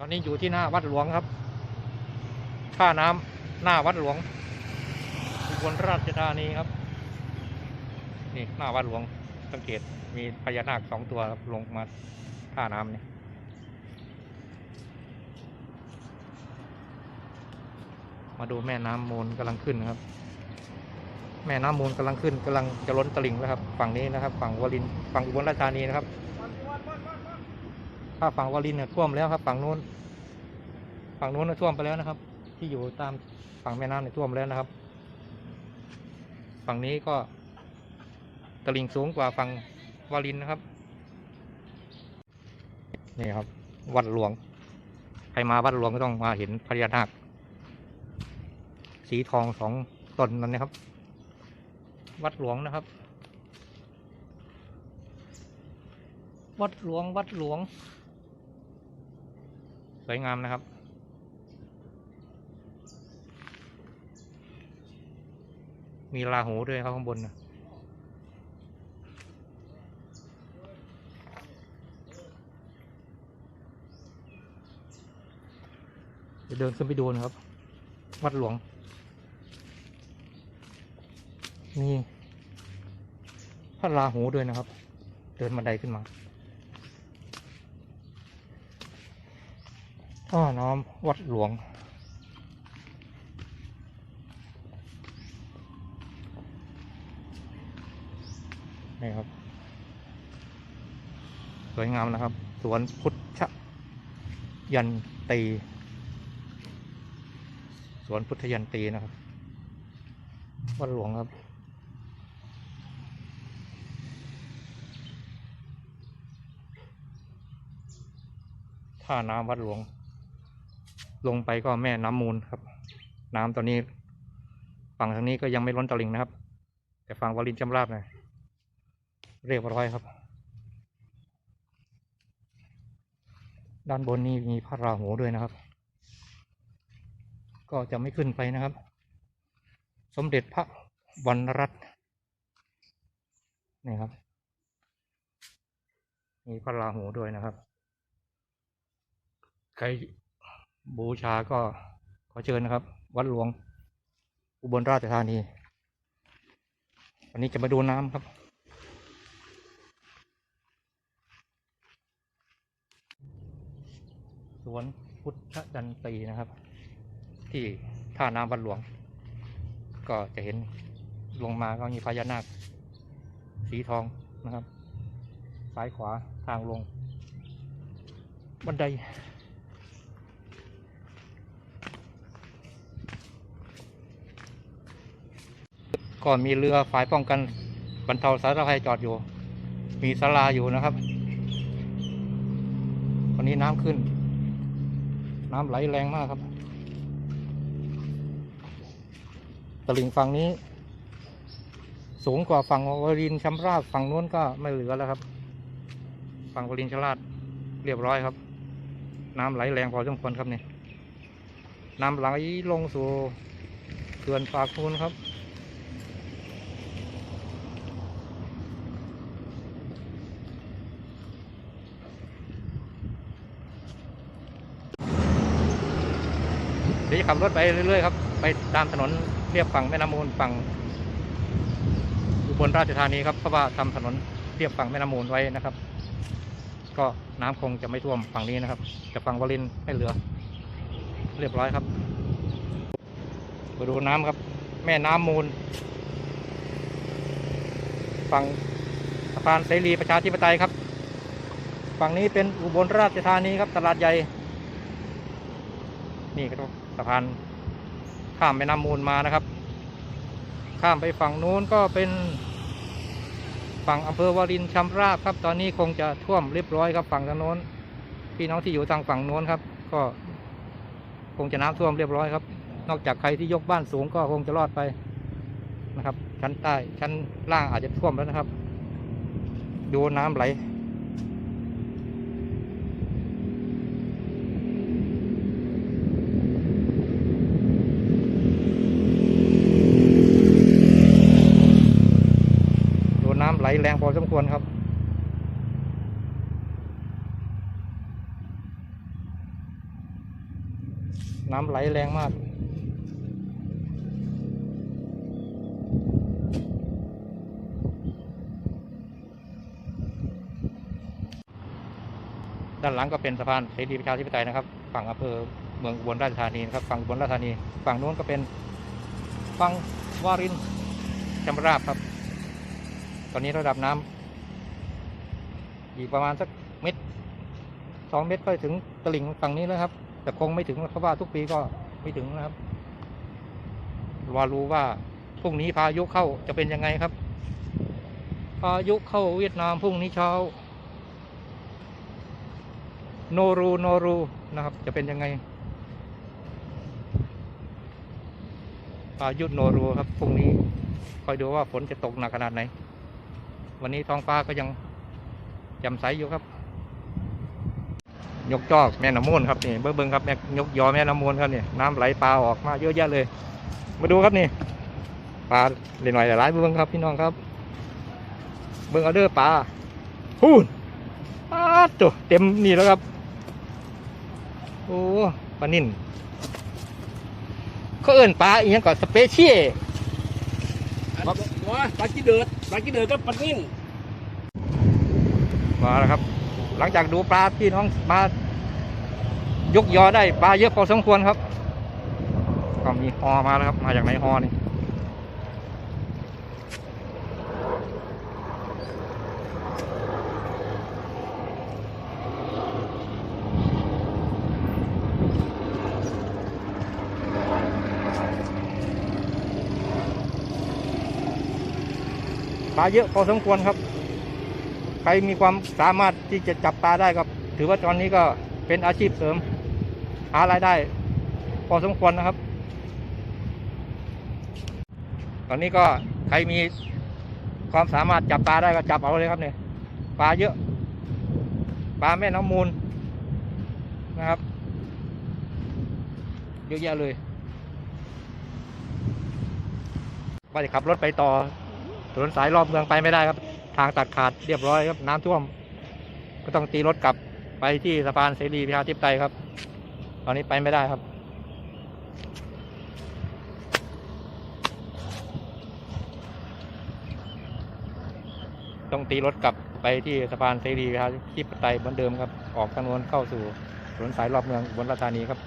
ตอนนี้อยู่ที่หน้าวัดหลวงครับท่าน้ำหน้าวัดหลวงอุบลราชธานีครับ นี่หน้าวัดหลวงสังเกตมีพญานาคสองตัวลงมาท่าน้ำเนี่ยมาดูแม่น้ำมูลกำลังขึ้นครับ แม่น้ำมูลกำลังขึ้นกำลังจะล้นตลิ่งแล้วครับ ฝั่งนี้นะครับ ฝั่งวลินฝั่งอุบลราชธานีนะครับ ถ้าฝั่งวารินเนี่ยท่วมแล้วครับ ฝั่งนู้น ฝั่งนู้นน่ะท่วมไปแล้วนะครับ ที่อยู่ตามฝั่งแม่น้ำเนี่ยท่วมแล้วนะครับ ฝั่งนี้ก็ตลิ่งสูงกว่าฝั่งวารินนะครับ นี่ครับ วัดหลวง ใครมาวัดหลวงก็ต้องมาเห็นพญานาค สีทองสองตนนั่นนะครับ วัดหลวงนะครับ วัดหลวง วัดหลวง สวยงามนะครับ มีลาหูด้วยครับข้างบนนะเดี๋ยวเดินขึ้นไปดูนะครับ วัดหลวงมีพระราหูด้วยนะครับ เดินบันไดขึ้นมา ท่อน้อมวัดหลวง นี่ครับ สวยงามนะครับ สวนพุทธยันตี สวนพุทธยันตีนะครับ วัดหลวงครับท่าน้ำวัดหลวง ลงไปก็แม่น้ำมูลครับ น้ำตอนนี้ ฝั่งทางนี้ก็ยังไม่ล้นตลิ่งนะครับ แต่ฝั่งวารินจำราบเนี่ยเรียบร้อยครับ ด้านบนนี้มีพระราหูด้วยนะครับ ก็จะไม่ขึ้นไปนะครับ สมเด็จพระวรรณรัตน์นี่ครับ มีพระราหูด้วยนะครับ ใคร บูชาก็ขอเชิญนะครับ วัดหลวง อุบลราชธานีวันนี้จะมาดูน้ำครับ สวนพุทธจันตีนะครับ ที่ท่าน้ำวัดหลวง ก็จะเห็นลงมาก็มีพญานาค สีทองนะครับ ซ้ายขวาทางลง บันได ก็มีเรือฝ่ายป้องกันบรรเทาสาธารณภัยจอดอยู่ มีศาลาอยู่นะครับวันนี้น้ำขึ้น น้ำไหลแรงมากครับ ตลิ่งฝั่งนี้ สูงกว่าฝั่งวรินทร์ชำราบฝั่งนู้นก็ไม่เหลือแล้วครับ ฝั่งวรินชราบเรียบร้อยครับ น้ำไหลแรงพอสมควรครับนี่น้ำไหลลงสู่เขื่อนปากนูนครับ ดี๋ยวจะขับรถไปเรื่อยๆครับไปตามถนนเรียบฝั่งแม่น้ำมูลฝั่งอุบลราชธานีครับเพราะว่าทำถนนเรียบฝั่งแม่น้ำมูลไว้นะครับ ก็น้ำคงจะไม่ท่วมฝั่งนี้นะครับแต่ฝั่งวลินไม่เหลือ เรียบร้อยครับมาดูน้ำครับ แม่น้ำมูล ฝั่งสะพานเสรีประชาธิปไตยครับ ฝั่งนี้เป็นอุบลราชธานีครับตลาดใหญ่นี่ก็ สะพานข้ามแม่น้ำมูลมานะครับ ข้ามไปฝั่งนู้นก็เป็น ฝั่งอำเภอวารินชำราบครับ ตอนนี้คงจะท่วมเรียบร้อยครับฝั่งทางโน้น พี่น้องที่อยู่ทางฝั่งโน้นครับ ก็คงจะน้ำท่วมเรียบร้อยครับ นอกจากใครที่ยกบ้านสูงก็คงจะรอดไปนะครับ ชั้นใต้ชั้นล่างอาจจะท่วมแล้วนะครับ ดูน้ำไหล ดูน้ำไหล แรงพอสมควรครับ น้ำไหลแรงมากด้านหลังก็เป็นสะพานเสรีประชาธิปไตยนะครับ ฝั่งอำเภอเมืองอุบลราชธานีนะครับฝั่งอุบลราชธานี ฝั่งนู้นก็เป็นฝั่งวารินจำราบครับ ตอนนี้ระดับน้ำอีกประมาณสักเม็ดสองเม็ดก็ถึงตลิ่งฝั่งนี้แล้วครับ แต่คงไม่ถึงเพราะว่าทุกปีก็ไม่ถึงนะครับรอรู้ว่าพรุ่งนี้พายุเข้าจะเป็นยังไงครับ พายุเข้าเวียดนามพรุ่งนี้เช้า โนรูโนรูนะครับ จะเป็นยังไงพายุโนรูครับพรุ่งนี้คอยดูว่าฝนจะตกหนักขนาดไหน วันนี้ท้องฟ้าก็ยังแจ่มใสอยู่ครับ ยกจอกแม่น้ำมูลครับนี่เบิ้งเบิ้งครับแม่ยกยอแม่น้ำมูลครับนี่น้ำไหลปลาออกมาเยอะแยะเลย มาดูครับนี่ปลาเล็กหน่อยหลายเบิ้งครับพี่น้องครับ เบิ้งเอาเด้อปลาพูนปลาตัวเต็มนี่แล้วครับโอ้ปลานิ่นเขาเอิ้นปลาอีกอย่างก่อนสเปเชียลครับว่าปลากีเดิด ปลากีเดิดก็ปัดนิ่นมาแล้วครับ หลังจากดูปลาพี่น้องมายกยอได้ปลาเยอะพอสมควรครับก็มีฮอมาแล้วครับ มาจากไหนฮอนี่าเยอะพอสมควรครับ ใครมีความสามารถที่จะจับปลาได้ก็ถือว่าตอนนี้ก็เป็นอาชีพเสริม หารายได้ พอสมควรนะครับ ตอนนี้ก็ใครมีความสามารถจับปลาได้ก็จับเอาเลยครับเนี่ยปลาเยอะ ปลาแม่น้ำมูลนะครับเยอะแยะเลยว่าจะขับรถไปต่อ ถนนสายรอบเมืองไปไม่ได้ครับ ทางตัดขาดเรียบร้อยครับน้ำท่วม ก็ต้องตีรถกลับไปที่สะพานเสรีประชาธิปไตยครับ ตอนนี้ไปไม่ได้ครับ ต้องตีรถกลับไปที่สะพานเสรีประชาธิปไตยเหมือนเดิมครับ ออกทางน้นเข้าสู่ถนนสายรอบเมืองบนราชธานีครับ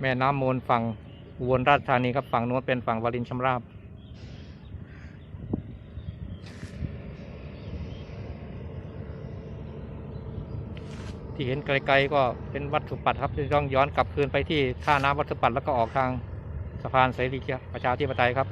แม่น้ำมูลฝั่งอุบลราชธานีครับฝั่งนู้นเป็นฝั่งวารินชำราบ ที่เห็นไกลๆก็เป็นวัดสุปัตครับจะต้องย้อนกลับคืนไปที่ท่าน้ำวัดสุปัตแล้วก็ออกทางสะพานเสรีประชาธิปไตยครับ